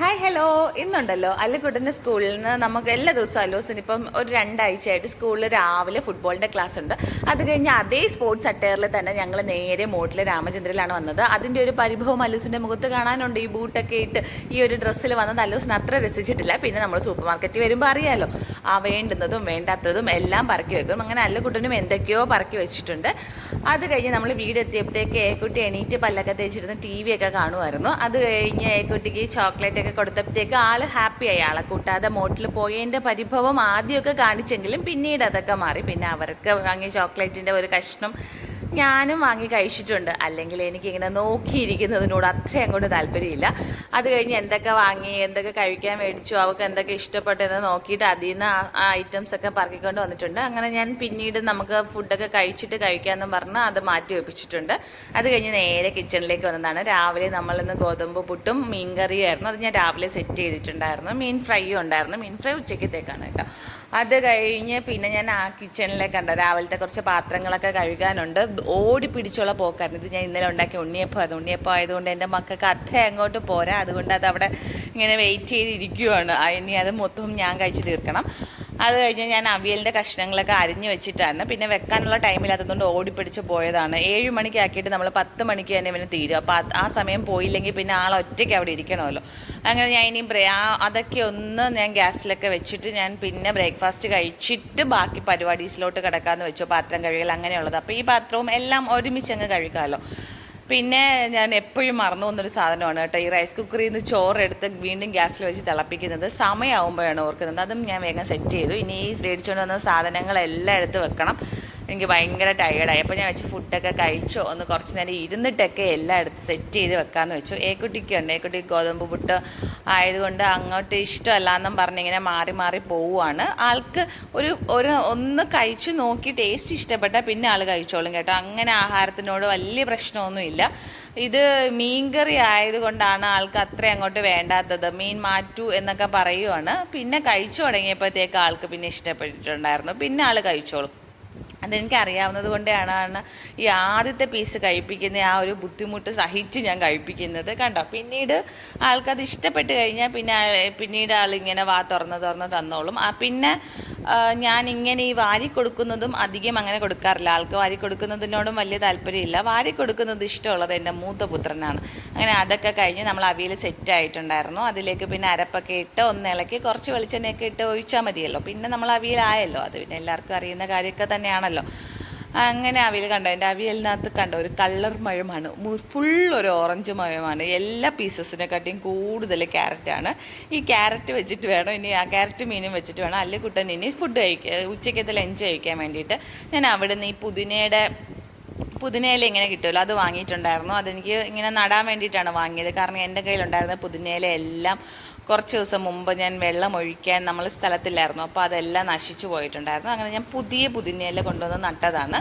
Hi hello ഇന്നുണ്ടല്ലോ അല്ലിക്കുട്ടന്റെ സ്കൂളിൽ നിന്ന് നമുക്ക് എല്ലാ ദിവസവും അലോസിന് ഇപ്പം ഒരു രണ്ടാഴ്ചയായിട്ട് സ്കൂളിൽ രാവിലെ ഫുട്ബോളിന്റെ ക്ലാസ് ഉണ്ട്. അത് കഴിഞ്ഞ് അതേ സ്പോർട്സ് അറ്റയറിൽ തന്നെ ഞങ്ങൾ നേരെ മോട്ടിലെ രാമചന്ദ്രയിലാണ് വന്നത്. അതിന്റെ ഒരു പരിഭവം അല്ലൂസിന്റെ മുഖത്ത് കാണാനുണ്ട്. ഈ ബൂട്ടൊക്കെ ഇട്ട് ഈ ഒരു ഡ്രസ്സിൽ വന്നത് അലൂസിന് അത്ര രസിച്ചിട്ടില്ല. പിന്നെ നമ്മൾ സൂപ്പർ മാർക്കറ്റിൽ വരുമ്പോൾ അറിയാലോ. ആ വേണ്ടുന്നതും വേണ്ടാത്തതും എല്ലാം പറക്കി വെക്കും. അങ്ങനെ അല്ലുകുട്ടനും എന്തൊക്കെയോ പറക്കി വെച്ചിട്ടുണ്ട്. അത് കഴിഞ്ഞ് നമ്മൾ വീടെത്തിയപ്പോഴത്തേക്ക് ഏക്കുട്ടി എണീറ്റ് പല്ലൊക്കെ തേച്ചിരുന്ന് ടി വി ഒക്കെ കാണുമായിരുന്നു. അത് കഴിഞ്ഞ് ഏക്കുട്ടിക്ക് ചോക്ലേറ്റ് ഒക്കെ കൊടുത്തപ്പോഴത്തേക്ക് ആൾ ഹാപ്പിയായി ആളെ കൂട്ടാതെ മോട്ടിൽ പോയതിന്റെ പരിഭവം ആദ്യമൊക്കെ കാണിച്ചെങ്കിലും പിന്നീട് അതൊക്കെ മാറി. പിന്നെ അവർക്ക് വാങ്ങിയ ചോക്ലേറ്റിന്റെ ഒരു കഷ്ണം ഞാനും വാങ്ങി കഴിച്ചിട്ടുണ്ട്. അല്ലെങ്കിൽ എനിക്കിങ്ങനെ നോക്കിയിരിക്കുന്നതിനോട് അത്രയും അങ്ങോട്ട് താല്പര്യമില്ല. അത് കഴിഞ്ഞ് എന്തൊക്കെ വാങ്ങി എന്തൊക്കെ കഴിക്കാൻ മേടിച്ചു അവർക്ക് എന്തൊക്കെ ഇഷ്ടപ്പെട്ടെന്ന് നോക്കിയിട്ട് അതിൽ നിന്ന് ആ ഐറ്റംസ് ഒക്കെ പറക്കിക്കൊണ്ട് വന്നിട്ടുണ്ട്. അങ്ങനെ ഞാൻ പിന്നീട് നമുക്ക് ഫുഡൊക്കെ കഴിച്ചിട്ട് കഴിക്കാമെന്ന് പറഞ്ഞ് അത് മാറ്റി വെപ്പിച്ചിട്ടുണ്ട്. അത് കഴിഞ്ഞ് നേരെ കിച്ചണിലേക്ക് വന്നതാണ്. രാവിലെ നമ്മളിന്ന് ഗോതമ്പ് പുട്ടും മീൻ കറിയായിരുന്നു അത് ഞാൻ രാവിലെ സെറ്റ് ചെയ്തിട്ടുണ്ടായിരുന്നു. മീൻ ഫ്രൈയും ഉണ്ടായിരുന്നു. മീൻ ഫ്രൈ ഉച്ചക്കത്തേക്കാണ് കേട്ടോ. അത് കഴിഞ്ഞ് പിന്നെ ഞാൻ ആ കിച്ചണിലേക്ക് കണ്ട രാവിലത്തെ കുറച്ച് പാത്രങ്ങളൊക്കെ കഴുകാനുണ്ട്. ഓടി പിടിച്ചുള്ള പോക്കായിരുന്നു. ഇത് ഞാൻ ഇന്നലെ ഉണ്ടാക്കിയ ഉണ്ണിയപ്പമായിരുന്നു ഉണ്ണിയപ്പം ആയതുകൊണ്ട് എന്റെ മക്കൾക്ക് അത്ര അങ്ങോട്ട് പോരാ. അതുകൊണ്ട് അത് അവിടെ ഇങ്ങനെ വെയിറ്റ് ചെയ്തിരിക്കുവാണ്. ഇനി അത് മൊത്തവും ഞാൻ കഴിച്ച് തീർക്കണം. അത് കഴിഞ്ഞ് ഞാൻ അവിയലിന്റെ കഷ്ണങ്ങളൊക്കെ അരിഞ്ഞ് വെച്ചിട്ടായിരുന്നു. പിന്നെ വെക്കാനുള്ള ടൈമില്ലാത്തതുകൊണ്ട് ഓടിപ്പിടിച്ച് പോയതാണ്. ഏഴ് മണിക്ക് ആക്കിയിട്ട് നമ്മൾ പത്ത് മണിക്ക് തന്നെ ഇവന് തീരും. അപ്പോൾ ആ സമയം പോയില്ലെങ്കിൽ പിന്നെ ആൾ ഒറ്റയ്ക്ക് അവിടെ ഇരിക്കണമല്ലോ. അങ്ങനെ ഞാൻ ഇനി ബ്രേ അതൊക്കെ ഒന്ന് ഞാൻ ഗ്യാസിലൊക്കെ വെച്ചിട്ട് ഞാൻ പിന്നെ ബ്രേക്ക്ഫാസ്റ്റ് കഴിച്ചിട്ട് ബാക്കി പരിപാടീസിലോട്ട് കിടക്കാമെന്ന് വെച്ചു. പാത്രം കഴുകൽ അങ്ങനെയുള്ളത്. അപ്പോൾ ഈ പാത്രവും എല്ലാം ഒരുമിച്ച് അങ്ങ് കഴുകാമല്ലോ പിന്നെ ഞാൻ എപ്പോഴും മറന്നു പോകുന്നൊരു സാധനമാണ് കേട്ടോ. ഈ റൈസ് കുക്കറിൽ നിന്ന് ചോറെടുത്ത് വീണ്ടും ഗ്യാസിൽ വെച്ച് തിളപ്പിക്കുന്നത്. സമയമാകുമ്പോഴാണ് ഓർക്കുന്നത്. അതും ഞാൻ വേഗം സെറ്റ് ചെയ്തു. ഇനി ഈ മേടിച്ചുകൊണ്ട് വന്ന സാധനങ്ങളെല്ലാം എടുത്ത് വെക്കണം. എനിക്ക് ഭയങ്കര ടയേർഡായി അപ്പോൾ ഞാൻ വെച്ച് ഫുഡൊക്കെ കഴിച്ചോ? ഒന്ന് കുറച്ച് നേരം ഇരുന്നിട്ടൊക്കെ എല്ലാം എടുത്ത് സെറ്റ് ചെയ്ത് വെക്കാമെന്ന് വെച്ചു. ഏക്കുട്ടിക്ക് ഉണ്ട്. ഏക്കുട്ടി ഗോതമ്പ് പുട്ട് ആയതുകൊണ്ട് അങ്ങോട്ട് ഇഷ്ടമല്ല എന്നും പറഞ്ഞ് ഇങ്ങനെ മാറി മാറി പോവുകയാണ് ആൾക്ക് ഒരു ഒരു ഒന്ന് കഴിച്ച് നോക്കി ടേസ്റ്റ് ഇഷ്ടപ്പെട്ടാൽ പിന്നെ ആൾ കഴിച്ചോളും കേട്ടോ. അങ്ങനെ ആഹാരത്തിനോട് വലിയ പ്രശ്നമൊന്നുമില്ല. ഇത് മീൻകറി ആയതുകൊണ്ടാണ് ആൾക്ക് അത്ര അങ്ങോട്ട് വേണ്ടാത്തത്. മീൻ മാറ്റൂ എന്നൊക്കെ പറയുവാണ്. പിന്നെ കഴിച്ചു തുടങ്ങിയപ്പോഴത്തേക്ക് ആൾക്ക് പിന്നെ ഇഷ്ടപ്പെട്ടിട്ടുണ്ടായിരുന്നു. പിന്നെ ആൾ കഴിച്ചോളും. അതെനിക്ക് അറിയാവുന്നത് കൊണ്ടാണ് ഈ ആദ്യത്തെ പീസ് കഴിപ്പിക്കുന്ന ആ ഒരു ബുദ്ധിമുട്ട് സഹിച്ച് ഞാൻ കഴിപ്പിക്കുന്നത്. കണ്ടോ? പിന്നീട് ആൾക്കത് ഇഷ്ടപ്പെട്ട് കഴിഞ്ഞാൽ പിന്നെ പിന്നീട് പിന്നീട് ആളിങ്ങനെ വാ തുറന്ന് തുറന്ന് തന്നോളും. ആ പിന്നെ ഞാൻ ഇങ്ങനെ ഈ വാരി കൊടുക്കുന്നതും അധികം അങ്ങനെ കൊടുക്കാറില്ല. ആൾക്ക് വാരി കൊടുക്കുന്നതിനോടും വലിയ താല്പര്യമില്ല. വാരി കൊടുക്കുന്നത് ഇഷ്ടമുള്ളത് എന്റെ മൂത്ത പുത്രനാണ്. അങ്ങനെ അതൊക്കെ കഴിഞ്ഞ് നമ്മൾ അവിയൽ സെറ്റ് ആയിട്ടുണ്ടായിരുന്നു അതിലേക്ക് പിന്നെ അരപ്പൊക്കെ ഇട്ട് ഒന്ന് ഇളക്കി കുറച്ച് വെളിച്ചെണ്ണയൊക്കെ ഇട്ട് ഒഴിച്ചാൽ മതിയല്ലോ. പിന്നെ നമ്മൾ അവിയലായല്ലോ. അത് പിന്നെ എല്ലാവർക്കും അറിയുന്ന കാര്യമൊക്കെ തന്നെയാണല്ലോ. അങ്ങനെ അവിയൽ കണ്ട? എന്റെ അവിയലിനകത്ത് കണ്ട? ഒരു കളർ മഴമാണ് ഫുൾ ഒരു ഓറഞ്ച് മഴമാണ് എല്ലാ പീസസിനെക്കാട്ടിയും കൂടുതൽ ക്യാരറ്റാണ്. ഈ ക്യാരറ്റ് വെച്ചിട്ട് വേണം ഇനി ആ ക്യാരറ്റ് മീനും വെച്ചിട്ട് വേണം. അല്ലെ കുട്ടൻ ഇനി ഫുഡ് കഴിക്കുക ഉച്ചക്കത്തെ ലഞ്ച് കഴിക്കാൻ വേണ്ടിയിട്ട്. ഞാൻ അവിടെ നിന്ന് ഈ പുതിനയുടെ പുതിനയില ഇങ്ങനെ കിട്ടുമല്ലോ? അത് വാങ്ങിയിട്ടുണ്ടായിരുന്നു. അതെനിക്ക് ഇങ്ങനെ നടാൻ വേണ്ടിയിട്ടാണ് വാങ്ങിയത്. കാരണം എന്റെ കയ്യിലുണ്ടായിരുന്ന പുതിനയില എല്ലാം കുറച്ച് ദിവസം മുമ്പ് ഞാൻ വെള്ളം ഒഴിക്കാൻ നമ്മൾ സ്ഥലത്തില്ലായിരുന്നു. അപ്പോൾ അതെല്ലാം നശിച്ചു പോയിട്ടുണ്ടായിരുന്നു. അങ്ങനെ ഞാൻ പുതിയ പുതിനയില കൊണ്ടുവന്ന് നട്ടതാണ്.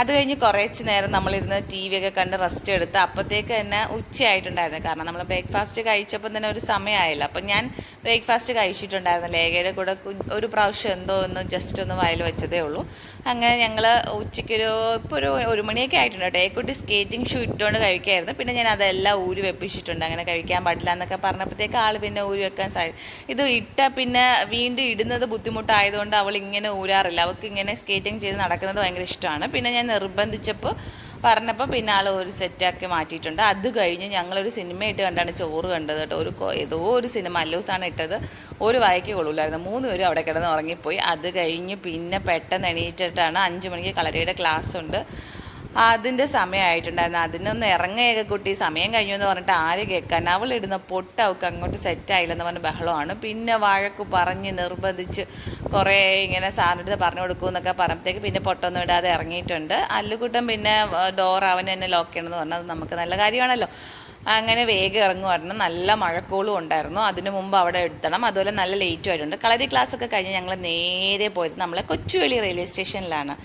അത് കഴിഞ്ഞ് കുറച്ച് നേരം നമ്മളിരുന്ന് ടി വി ഒക്കെ കണ്ട് റെസ്റ്റ് എടുത്ത് അപ്പോഴത്തേക്ക് തന്നെ ഉച്ചയായിട്ടുണ്ടായിരുന്നു. കാരണം നമ്മൾ ബ്രേക്ക്ഫാസ്റ്റ് കഴിച്ചപ്പോൾ തന്നെ ഒരു സമയമായല്ലോ അപ്പം ഞാൻ ബ്രേക്ക്ഫാസ്റ്റ് കഴിച്ചിട്ടുണ്ടായിരുന്നു. ലേഖയുടെ കൂടെ ഒരു പ്രാവശ്യം എന്തോ ഒന്ന് ജസ്റ്റ് ഒന്ന് വയൽ വെച്ചതേ ഉള്ളൂ. അങ്ങനെ ഞങ്ങൾ ഉച്ചയ്ക്കൊരു ഇപ്പോൾ ഒരു ഒരു മണിയൊക്കെ ആയിട്ടുണ്ട്. കേട്ടോ ഏക്കുട്ടി സ്കേറ്റിംഗ് ഷൂ ഇട്ടുകൊണ്ട് കഴിക്കായിരുന്നു. പിന്നെ ഞാൻ അതെല്ലാം ഊരി വെപ്പിച്ചിട്ടുണ്ട്. അങ്ങനെ കഴിക്കാൻ പാടില്ല എന്നൊക്കെ പറഞ്ഞപ്പോഴത്തേക്ക് ആൾ പിന്നെ ഊരി വെക്കാൻ സാധിക്കും ഇത് ഇട്ട പിന്നെ വീണ്ടും ഇടുന്നത് ബുദ്ധിമുട്ടായതുകൊണ്ട് അവൾ ഇങ്ങനെ ഊരാറില്ല. അവൾക്ക് ഇങ്ങനെ സ്കേറ്റിംഗ് ചെയ്ത് നടക്കുന്നത് ഭയങ്കര ഇഷ്ടമാണ്. പിന്നെ ഞാൻ നിർബന്ധിച്ചപ്പോൾ പറഞ്ഞപ്പോൾ പിന്നെ ആൾ ഒരു സെറ്റാക്കി മാറ്റിയിട്ടുണ്ട്. അത് കഴിഞ്ഞ് ഞങ്ങളൊരു സിനിമ ഇട്ട് കണ്ടാണ് ചോറ് കണ്ടത് കേട്ടോ. ഒരു ഏതോ ഒരു സിനിമ അല്ലൂസാണ് ഇട്ടത്. ഒരു വായിക്ക് കൊള്ളൂലായിരുന്നു. മൂന്ന് പേരും അവിടെ കിടന്ന് ഉറങ്ങിപ്പോയി. അത് കഴിഞ്ഞ് പിന്നെ പെട്ടെന്ന് എണീറ്റിട്ടാണ് അഞ്ച് മണിക്ക് കളരിയുടെ ക്ലാസ് ഉണ്ട്. അതിന്റെ സമയമായിട്ടുണ്ടായിരുന്നു. അതിനൊന്ന് ഇറങ്ങുകയൊക്കെ കുട്ടി. സമയം കഴിഞ്ഞു എന്ന് പറഞ്ഞിട്ട് ആര് കേൾക്കാൻ? അവൾ ഇടുന്ന പൊട്ട് അവൾക്ക് അങ്ങോട്ട് സെറ്റായില്ലെന്ന് പറഞ്ഞ ബഹളമാണ്. പിന്നെ വഴക്ക് പറഞ്ഞ് നിർബന്ധിച്ച് കുറേ ഇങ്ങനെ സാറിന്റെ പറഞ്ഞു കൊടുക്കൂ എന്നൊക്കെ പറഞ്ഞപ്പോഴത്തേക്ക് പിന്നെ പൊട്ടൊന്നും ഇടാതെ ഇറങ്ങിയിട്ടുണ്ട്. അല്ലുകൂട്ടം പിന്നെ ഡോർ അവൻ തന്നെ ലോക്ക് ചെയ്യണമെന്ന് പറഞ്ഞാൽ അത് നമുക്ക് നല്ല കാര്യമാണല്ലോ. അങ്ങനെ വേഗം ഇറങ്ങുമായിരുന്നു നല്ല മഴക്കോളും ഉണ്ടായിരുന്നു. അതിനു മുമ്പ് അവിടെ എടുത്തണം അതുപോലെ നല്ല ലേറ്റ് ആയിട്ടുണ്ട്. കളരി ക്ലാസ് ഒക്കെ കഴിഞ്ഞ് ഞങ്ങൾ നേരെ പോയത് നമ്മളെ കൊച്ചുവേളി റെയിൽവേ സ്റ്റേഷനിലാണ്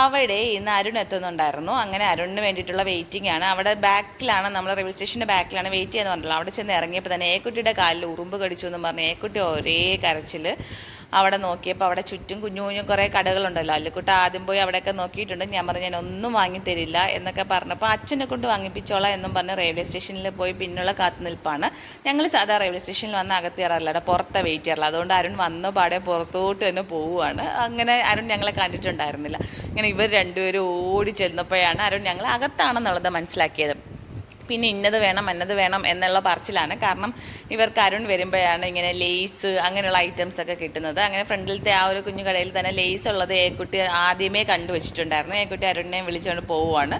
അവിടെ ഇന്ന് അരുൺ എത്തുന്നുണ്ടായിരുന്നു. അങ്ങനെ അരുണിന് വേണ്ടിയിട്ടുള്ള വെയിറ്റിംഗ് ആണ്. അവിടെ ബാക്കിലാണ് നമ്മൾ റെയിൽവേ സ്റ്റേഷന്റെ ബാക്കിലാണ് വെയിറ്റ് ചെയ്യുന്നത് അവിടെ ചെന്ന് ഇറങ്ങിയപ്പോൾ തന്നെ ഏക്കുട്ടിയുടെ കാലിൽ ഉറുമ്പ് കടിച്ചു എന്ന് പറഞ്ഞ് ഏക്കുട്ടി ഒരേ കരച്ചിൽ അവിടെ നോക്കിയപ്പോൾ അവിടെ ചുറ്റും കുഞ്ഞു കുഞ്ഞു കുറേ കടകളുണ്ടല്ലോ. അല്ലുക്കുട്ട ആദ്യം പോയി അവിടെയൊക്കെ നോക്കിയിട്ടുണ്ട്. ഞാൻ പറഞ്ഞു ഞാൻ ഒന്നും വാങ്ങിത്തരില്ല എന്നൊക്കെ പറഞ്ഞപ്പോൾ അച്ഛനെ കൊണ്ട് വാങ്ങിപ്പിച്ചോളാം എന്നും പറഞ്ഞ് റെയിൽവേ സ്റ്റേഷനിൽ പോയി പിന്നുള്ള കാത്തുനിൽപ്പാണ് ഞങ്ങൾ സാധാ റെയിൽവേ സ്റ്റേഷനിൽ വന്ന് അകത്ത് കയറാറില്ല അവിടെ പുറത്തെ വെയിറ്റ് ചെയ്യാറില്ല. അതുകൊണ്ട് അരുൺ വന്ന പാടെ പുറത്തോട്ട് തന്നെ പോവുകയാണ് അങ്ങനെ അരുൺ ഞങ്ങളെ കണ്ടിട്ടുണ്ടായിരുന്നില്ല. ഇങ്ങനെ ഇവർ രണ്ടുപേരും ഓടി ചെന്നപ്പോഴാണ് അരുൺ ഞങ്ങൾ അകത്താണെന്നുള്ളത് മനസ്സിലാക്കിയത്. പിന്നെ ഇന്നത് വേണം അന്നത് വേണം എന്നുള്ള പറച്ചിലാണ്. കാരണം ഇവർക്ക് അരുൺ വരുമ്പോഴാണ് ഇങ്ങനെ ലേസ് അങ്ങനെയുള്ള ഐറ്റംസ് ഒക്കെ കിട്ടുന്നത്. അങ്ങനെ ഫ്രണ്ടിലത്തെ ആ ഒരു കുഞ്ഞു കടയിൽ തന്നെ ലേസ് ഉള്ളത് ഏക്കുട്ടി ആദ്യമേ കണ്ടു വെച്ചിട്ടുണ്ടായിരുന്നു. ഏക്കുട്ടി അരുണിനെ വിളിച്ചുകൊണ്ട് പോവുകയാണ്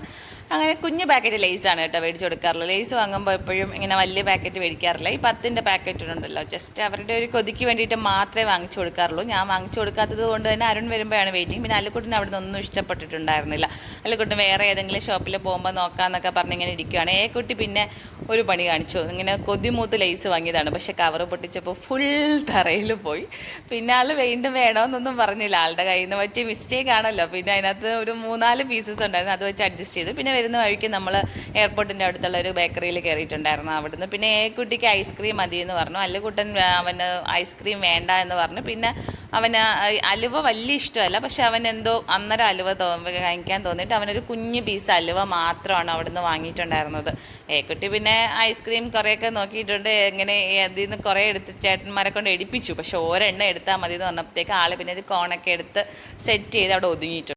അങ്ങനെ കുഞ്ഞു പാക്കറ്റ് ലേസാണ് കേട്ടോ മേടിച്ചു കൊടുക്കാറുള്ളത്. ലേസ് വാങ്ങുമ്പോൾ എപ്പോഴും ഇങ്ങനെ വലിയ പാക്കറ്റ് മേടിക്കാറില്ല. ഈ പത്തിന്റെ പാക്കറ്റ് ഉണ്ടല്ലോ. ജസ്റ്റ് അവരുടെ ഒരു കൊതിക്ക് വേണ്ടിയിട്ട് മാത്രമേ വാങ്ങിച്ചു കൊടുക്കാറുള്ളൂ. ഞാൻ വാങ്ങിച്ചു കൊടുക്കാത്തത് കൊണ്ട് തന്നെ അരുൺ വരുമ്പോഴാണ് വെയിറ്റിംഗ് പിന്നെ അല്ലുക്കുട്ടിന് അവിടെ നിന്നൊന്നും ഇഷ്ടപ്പെട്ടിട്ടുണ്ടായിരുന്നില്ല. അല്ലുക്കുട്ടിന് വേറെ ഏതെങ്കിലും ഷോപ്പിൽ പോകുമ്പോൾ നോക്കാമെന്നൊക്കെ പറഞ്ഞിങ്ങനെ ഇരിക്കുകയാണ് ഏ കുട്ടി പിന്നെ ഒരു പണി കാണിച്ചു. ഇങ്ങനെ കൊതിമൂത്ത് ലേസ് വാങ്ങിയതാണ്. പക്ഷെ കവർ പൊട്ടിച്ചപ്പോൾ ഫുൾ തറയിൽ പോയി. പിന്നെ ആൾ വീണ്ടും വേണമെന്നൊന്നും പറഞ്ഞില്ല. ആളുടെ കയ്യിൽ നിന്ന് പറ്റിയ മിസ്റ്റേക്ക് ആണല്ലോ. പിന്നെ അതിനകത്ത് ഒരു മൂന്നാൽ പീസസ് ഉണ്ടായിരുന്നു. അത് വെച്ച് അഡ്ജസ്റ്റ് ചെയ്തു. പിന്നെ വരുന്ന വഴിക്ക് നമ്മൾ എയർപോർട്ടിന്റെ അടുത്തുള്ള ഒരു ബേക്കറിയിൽ കയറിയിട്ടുണ്ടായിരുന്നു അവിടുന്ന്. പിന്നെ ഏ കുട്ടിക്ക് ഐസ്ക്രീം മതി എന്ന് പറഞ്ഞു. അല്ല കുട്ടൻ അവന് ഐസ്ക്രീം വേണ്ട എന്ന് പറഞ്ഞു. പിന്നെ അവന് അലുവ വലിയ ഇഷ്ടമല്ല. പക്ഷെ അവൻ എന്തോ അന്നേരം അലുവ കഴിക്കാൻ തോന്നിയിട്ട് അവനൊരു കുഞ്ഞു പീസ് അലുവ മാത്രമാണ് അവിടുന്ന് വാങ്ങിയിട്ടുണ്ടായിരുന്നത്. ഏക്കുട്ടി പിന്നെ ഐസ്ക്രീം കുറേയൊക്കെ നോക്കിയിട്ടുണ്ട്. എങ്ങനെ അതിൽ നിന്ന് കുറേ എടുത്ത് ചേട്ടന്മാരെ കൊണ്ട് എടുപ്പിച്ചു. പക്ഷെ ഒരെണ്ണം എടുത്താൽ മതി എന്ന് പറഞ്ഞപ്പോഴത്തേക്ക് ആൾ പിന്നെ ഒരു കോണൊക്കെ എടുത്ത് സെറ്റ് ചെയ്ത് അവിടെ ഒതുങ്ങിയിട്ടുണ്ട്.